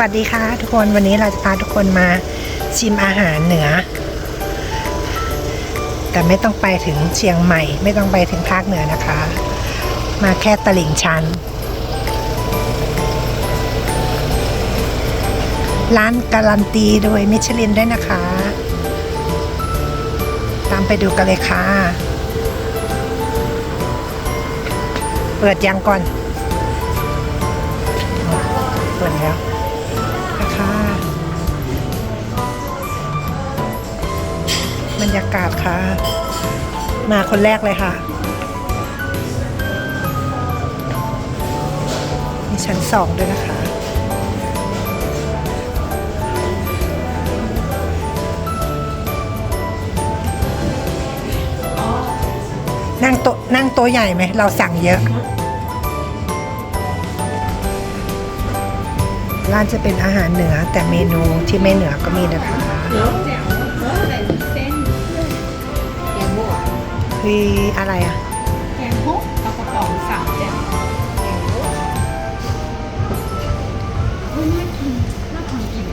วัสดีค่ะทุกคนวันนี้เราจะพาทุกคนมาชิมอาหารเหนือ แต่ไม่ต้องไปถึงเชียงใหม่ ไม่ต้องไปถึงภาคเหนือนะคะ มาแค่ตลิ่งชัน ร้านการันตีโดยมิชลินด้วยนะคะ ตามไปดูกันเลยค่ะ เปิดยังก่อนเปิดแล้ว รยากาศค่ะ มาคนแรกเลยค่ะมีชั้นสองด้วยนะคะ นั่งโต๊ะนั่งโต๊ะใหญ่ไหม เราสั่งเยอะ ร้านจะเป็นอาหารเหนือแต่เมนูที่ไม่เหนือก็มีนะคะ มีอะไรอะแกงฮกเอากระป๋องสามแจ่วแกงบวกโอ้ยน่ากินน่าทานกิน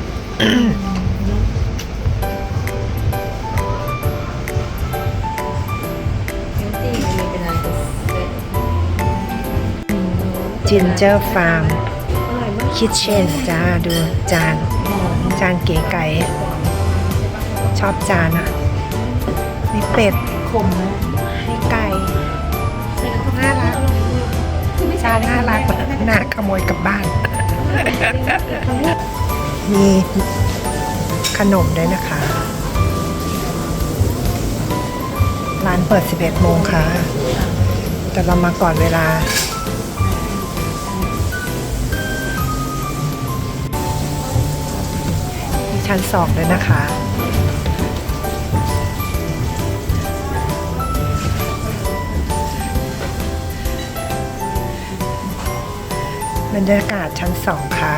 จินเจอร์ฟาร์มคิทเช่นจ้าดูจาน จานเก๋ไก่ชอบจานอะมีเป็ดขมนะมีไก่ น่ารักจาน่ารักน่าขโมยกลับบ้าน มีขนมด้วยนะคะ ร้านเปิด 11 โมงค่ะ แต่เรามาก่อนเวลามีชั้นสองด้วยนะคะ บรรยากาศชั้นสองค่ะ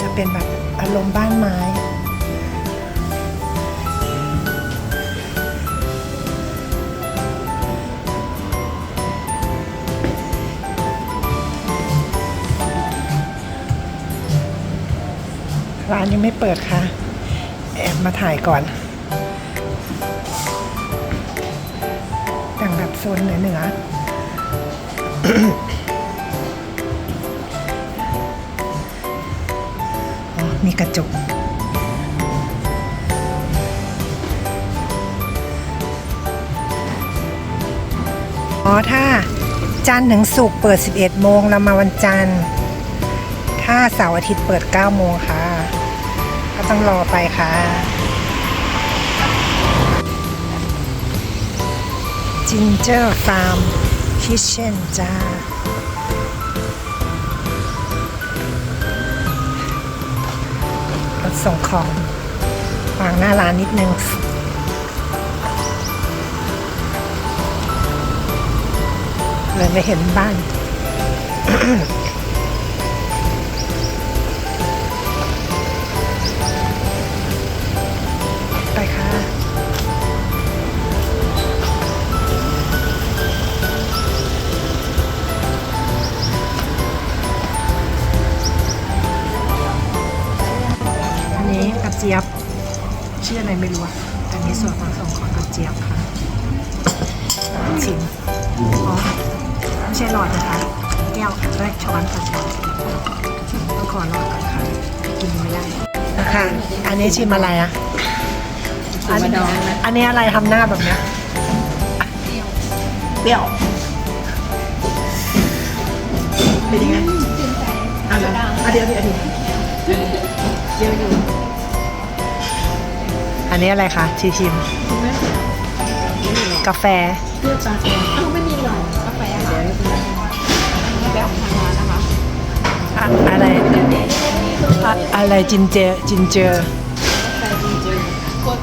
จะเป็นแบบอารมณ์บ้านไม้ร้านยังไม่เปิดค่ะ แอบมาถ่ายก่อนแต่งแบบโซนเหนือเหนือๆอ๋อ มีกระจก อ๋อ ถ้าจันทร์ถึงศุกร์เปิด 11 โมงเรามาวันจันทร์ ถ้าเสาร์อาทิตย์เปิด 9 โมงค่ะ ก็ต้องรอไปค่ะ จินเจอร์ฟาร์ม คิเช่นจ้า รถส่งของวางหน้าร้านนิดนึงเลยไม่เห็นบ้าน นนี้ชิมอะไรอะอันดองนะอันนี้อะไรทำหน้าแบบเนี้ยเปรี้ยวเป็นยังไงอะเหรออะเดี๋ยวเดี๋ยวเดี๋ยวเดี๋ยวอยู่อันนี้อะไรคะชิชิมกาแฟเลือกตาแกงอ้าวไม่มีหรอกาแฟเดี๋ยวแบบทางร้านนะคะอะอะไรอะอะไรจินเจอจินเจอกาแฟดีเจอ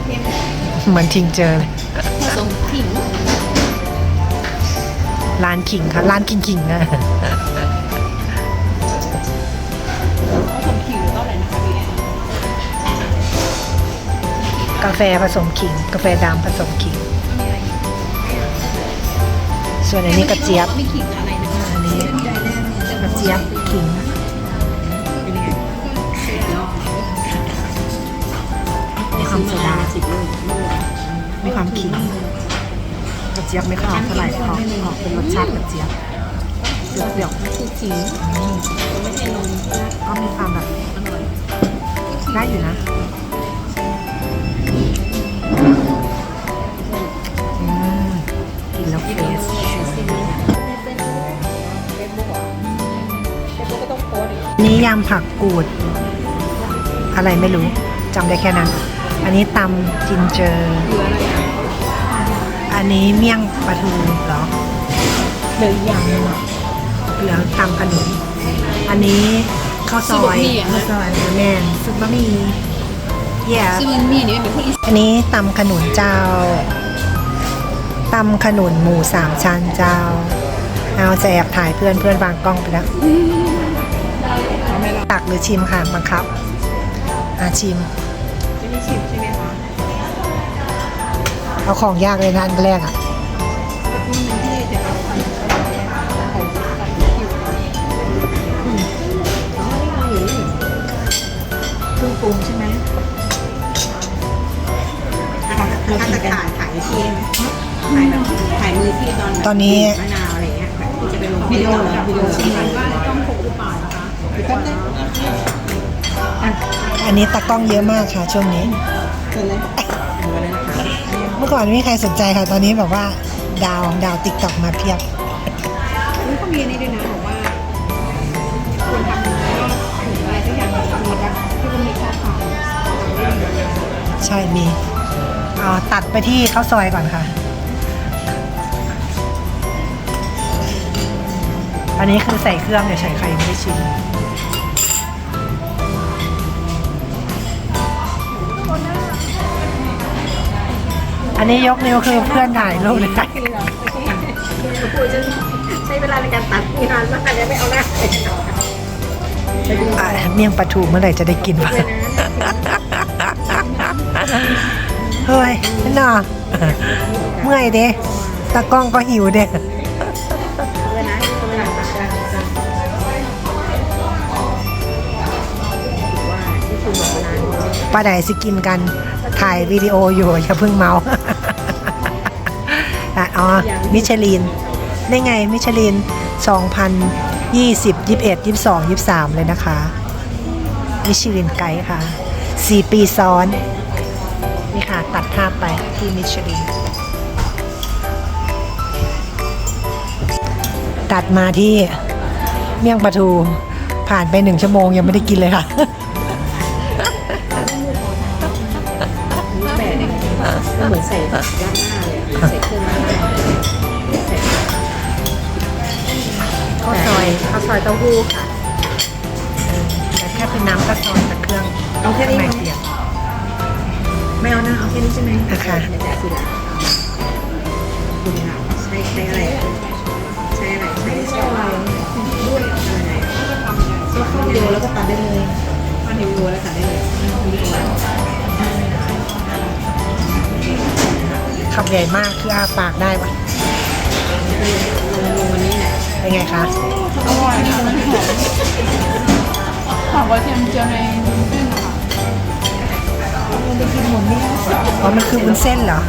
โคตรเข้มเหมือนทิงเจอเลยผสมขิงร้านขิงค่ะร้านขิงขิงอะผสมขิงหรือว่าอะไรนะคะพี่แอนกาแฟผสมขิง กาแฟดำผสมขิงส่วนอันนี้กระเจี๊ยบ ไม่ขิงอะไรนะคะอันนี้ใจแน่กระเจี๊ยบขิง สิบลูกลูกมีความขิงกระเจี๊ยบไม่ค่อยออกเท่าไหร่ออกออกเป็นรสชาติกระเจี๊ยบเปรี้ยวคือขิงๆอืมไม่ใช่นมก็มีความแบบอร่อยได้อยู่นะอืมกินแล้วเฟสก็ต้องโพสต์อีกนี่ยำผักกูด อะไรไม่รู้จำได้แค่นั้น อันนี้ตำจินเจอเหลืออะไรอะอันนี้เมี่ยงปลาทูเหรอเหลืออย่างนึงเหลือตำขนมอันนี้ข้าวซอยข้าวซอยแมนซุปบะหมี่เย่ซึ่งมันมีนี่เป็นพวกอีสอันนี้ตำขนุนเจ้าตำขนุนหมูสามชั้นเจ้า เอาจะแอบถ่ายเพื่อนเพื่อนวางกล้องไปแล้วไม่หรอกตักหรือชิมค่ะบังคับอาชิม ไม่ได้ชิมใช่ไหมคะเอาของยากเลยนะอันแรกอะมันเป็นที่จะเอาไปของตัดคิวอืมอ๋อนี่ไงอยู่นี่เครื่องปรุงใช่ไหมถ้าจะถ่ายถ่ายที่ถ่ายแบบถ่ายมือที่ตอนแบบตอนนี้ มะนาวอะไรเงี้ยแบบที่จะไปลงวิดีโอวิดีโอชิมว่าต้องพกหรือเปล่านะคะหรื อต้องได้อันนี้ตากล้องเยอะมากค่ะ ช่วงนี้เชิญเลยดูเลยนะคะเมื่อก่อนไม่มีใครสนใจค่ะ ตอนนี้แบบว่า ดาวดาวติ๊กต็อกมาเพียบนี่เขามีอันนี้ด้วยนะบอกว่าควรทำยอดถึงอะไรทุกอย่างมีแบบที่มันมีข้อความใช่มีเอาตัดไปที่ข้าวซอยก่อนค่ะ อันนี้คือใส่เครื่องเดี๋ยวใช้ใครไม่ได้ชิม อันนี้ยกนิ้วคือเพื่อนถ่ายรูปเลยคุยจะใช้เวลาในการตัดงานมากเลยไม่เอาหน้าเลยอะเมี่ยงปลาทูเมื่อไหร่จะได้กินวะเฮ้ยน่าเมื่อยเด้ตากล้องก็หิวเด้เลาดการตัดว่าที่คุณบอกมานานปลาไหนสิกินกัน ถ่ายวิดีโออยู่อย่าเพิ่งเมาอะอ๋อ มิชลิน ได้ไงมิชลิน 2020 21 22 23 เลยนะคะ มิชลินไกด์ค่ะ 4 ปีซ้อน นี่ค่ะ ตัดภาพไปที่มิชลิน ตัดมาที่เมี่ยงปลาทูผ่านไปหนึ่งชั่วโมงยังไม่ได้กินเลยค่ะ เหมือนใส่ราดหน้าเลยใส่เครื่องราดหน้าใส่ข้าวซอยข้าวซอยเต้าหู้ค่ะเออแต่แค่เป็นน้ำข้าวซอยแต่เครื่องเอาแค่นี้ไม่ไหมเปลี่ยนไม่เอาหน้าเอาแค่นี้ใช่ไหมอะค่ะเดี๋ยวจะทีหลังคุณค่ะใช้ใช้อะไรใช้อะไรใช้ใช้อะไรด้วยอะไรใช้ข้าวเดียวแล้วก็ตัดได้เลยข้าวเดียวแล้วตัดได้เลย คำใหญ่มากคืออาปากได้ปะลงลงวันนี้แหละเป็นไงคะอร่อยค่ะมันหอมหอมกระเทียมเจียวในวุ้นเส้นนะคะอ๋อมันคือวุ้นเส้นเหรอ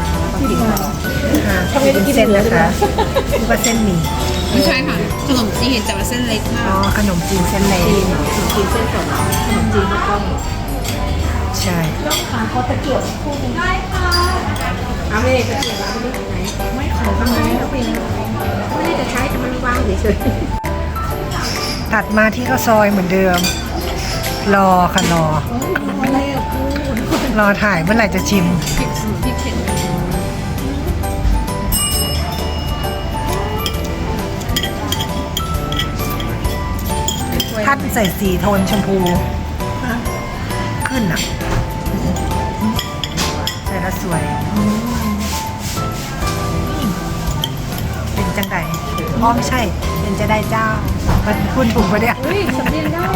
ค่ะคือวุ้นเส้นนะคะนึกว่าเส้นหมี่ไม่ใช่ค่ะขนมจีนเห็นแต่ว่าเส้นเล็กมาอ๋อกขนมจีนเส้นเล็กจีนจีนเส้นสดขนมจีนข้าวกล้องใช่ เอาไม่ได้จะเกี่ยวกับไม่ได้ไหนไม่ขอทำไมแล้วเป็นไม่ได้จะใช้แต่มันวางเฉยถัดมาที่ข้าวซอยเหมือนเดิม รอค่ะรอ รอถ่ายเมื่อไหร่จะชิมพริกพริกเผ็ดพัดใส่สีโทนชมพู ขึ้นอะใส่แล้วสวย จังไดอ๋อไม่ใช่ เป็นจะได้เจ้ามันคุณถูกปะเนี่ยๆอุ้ยสำเนียงได้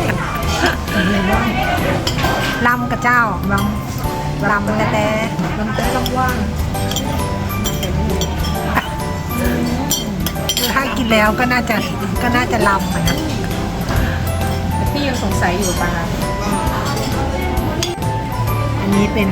ลำกับเจ้าลำลำแต่แต่ลำแต่ลำว่างถ้ากินแล้วก็น่าจะก็น่าจะลำอะนะยังสงสัยอยู่ปลาอันนี้เป็น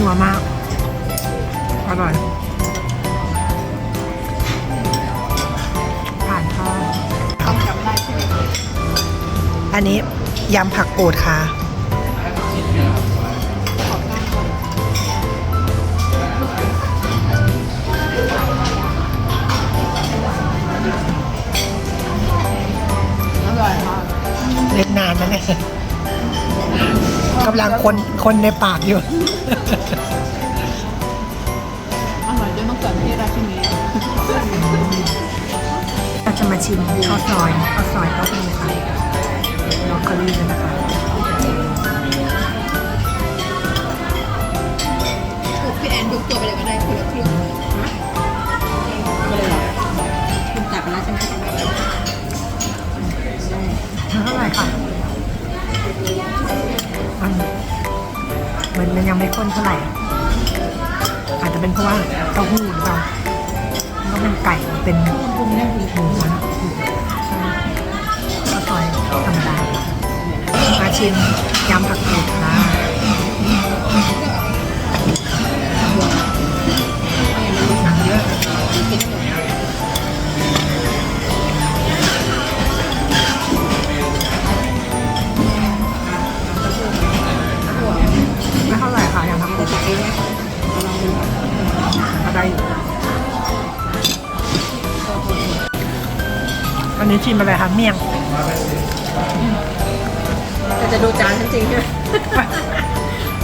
นัวมาก อร่อยผ่านทอดต้องจำได้ใช่ไหมอันนี้ยำผักกูดค่ะ อร่อยมากเล่นนานนะเนี่ยกำลังคนคนในปากอยู่ มาชิมข้าวซอยข้าวซอยเต้าหู้ค่ะบรอกโคลีกันนะคะถูกพี่แอนยกตัวไปเลยก็ได้คนละครึ่งไม่เลยหรอคุณตักไปแล้วใช่ไหมเท่าไหร่ค่ะมันมันมันยังไม่ข้นเท่าไหร่อาจจะเป็นเพราะว่าเต้าหู้หรือเปล่ามันก็ เป็นไก่มันเป็นหมูนะใช่ข้าวซอยธรรมดามาชิมยำผักกูดค่ะ อันนี้ชิมอะไรคะเมี่ยงแต่จะดูจานฉันจริงใช่ไหม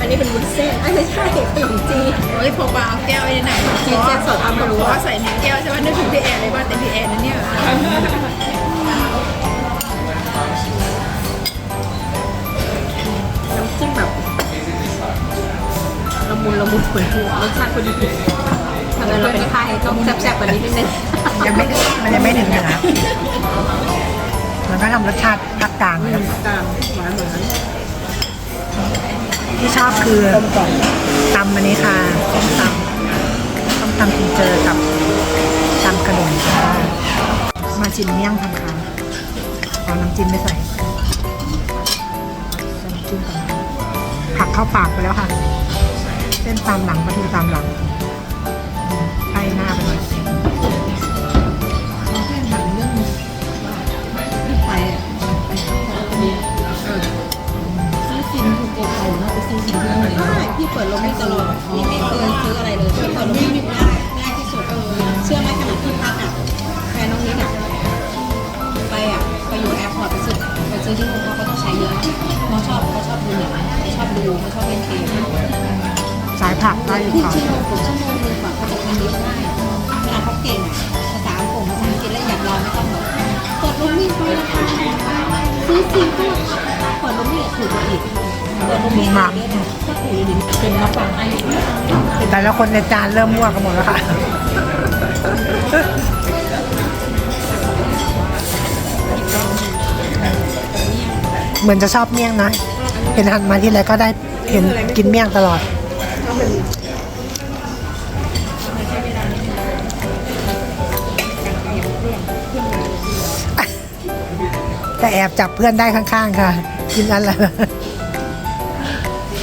อันนี้เป็นวุ้นเส้นไอ้ยไม่ใช่ขนมจีนเฮ้ยพอปลาเอาแก้วไอ้ไหนจีนเส้นสดทำมารู้บอกว่าว่าใส่ในแก้วใช่ไหมนึกถึงพี่แอนเลยว่าแต่พี่แอนนั่นเนี่ยน้ำจิ้มแบบละมุนละมุนเหมือนหัวรสชาติคนดีทำไมเราเป็นไทยต้องแซ่บๆกว่านี้นิดนึงยังไม่มันยังไม่ถึงนะมันก็ทำรสชาติภาคกลางนะกลางหวานเหมือนที่ชอบคือตำอันนี้ค่ะต้มตำต้มตำกินเจอกับตำกระดูกค่ะมาชิมเมี่ยงทำค่ะเอาน้ำจิ้มไม่ใส่น้ำจิ้มก่อนผักเข้าปากไปแล้วค่ะ เส้นตามหลังปลาทูตามหลัง อืมไล่หน้าไปเลยไปซื้อสินถูกเก่าๆนะไปซื้อสินที่ไหนได้พี่เปิดลมไม่ตลอดนี่ไม่เคยซื้ออะไรเลยพี่เปิดลมไม่ง่ายง่ายที่สุดเออเชื่อไหมขนาดที่พักอะแฟนน้องนิดอะไปอะไปอยู่แอร์พอร์ตไปซื้อไปซื้อที่นู่นเขาก็ต้องใช้เยอะเขาชอบเขาชอบดูหนังเขาชอบดูเขาชอบเล่นเกม สายผักได้อยู่ครึ่งค่ชั่วโมงผมชั่วโมงนึงกว่าเขาจะทำเยอะได้เวลาเขาเก่งอะภาษาอังกฤษภาษาอังกฤษแล้วอย่างเราไม่ต้องแบบเปิดลมมิ่งไปราคาซื้อสินก็เปิดลมมิ่งถูกกว่าอีกเปิดลมมิ่งเยอะนะก็ถูกอยู่ดีเป็นมาฟังไอ้แต่ละคนในจานเริ่มมั่วกันหมดแล้วค่ะ เหมือนจะชอบเมี่ยงนะเห็นหันมาที่ไรก็ได้เห็นกินเมี่ยงตลอด แต่แอบจับเพื่อนได้ข้างๆค่ะ กินอันละ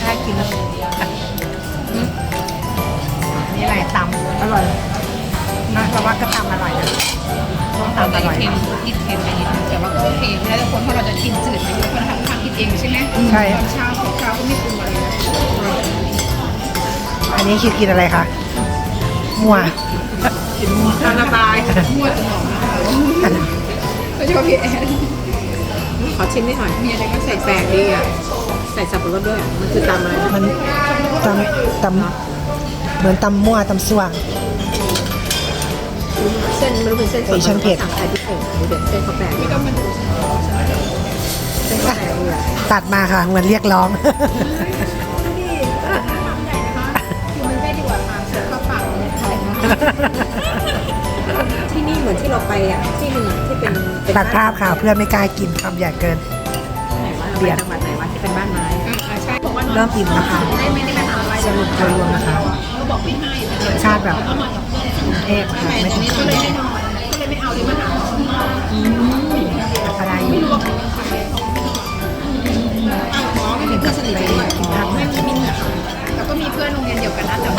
น่ากินนี่อะไรตำอร่อยนะแต่ว่าก็ตำอร่อยนะต้มตำอร่อยเค็มนิดเค็มไปนิดนึงแต่ว่าก็โอเคแล้วแต่คนเพราะเราจะกินจืดไปเยอะคนทำทำกินเองใช่ไหมใช่ตอนเช้าของเช้าก็ไม่ปรุง อะไรนะอันนี้คือกินอะไรคะมั่วตาละตายมั่วจะบอกนะคะก็ชอบพี่แอนขอชิมนิดหน่อยมีอะไรก็ใส่แปลกดีอะแปส่สับปะรดด้วยอะมันคือตำอะไรนะมันตำตำเหมือนตำมั่วตำส่วงเส้นไม่รู้เป็นเส้นสดไอ้ฉันเผ็ดสั่งไข่ที่โป่งหรือเด็ดเส้นเขาแปลกเส้นเขาแปลกเลยอะตัดมาค่ะเหมือนเรียกร้อง ทยนะที่นี่เหมือนที่เราไปอะที่หนึ่งอะที่เป็นเป็นตัดภาพค่ะเพื่อนไม่กล้ากินคำใหญ่เกิน ไหนวะเราไปจังหวัดไหนวะที่เป็นบ้านไม้อ่าใช่บอกว่าเริ่มอิ่มแล้วค่ะได้ไม่ได้ไปทำอะไรสรุปโดยรวมนะคะก็บอกไม่ให้รสชาติแบบกรุงเทพค่ะไม่ต้องก็เลยไม่นอนก็เลยไม่เอาเลยมาถามอะไรอยู่ไม่ถึงกับไปกินภาคเหนือแล้วก็มีเพื่อนโรงเรียนเดียวกันนะแต่ว่า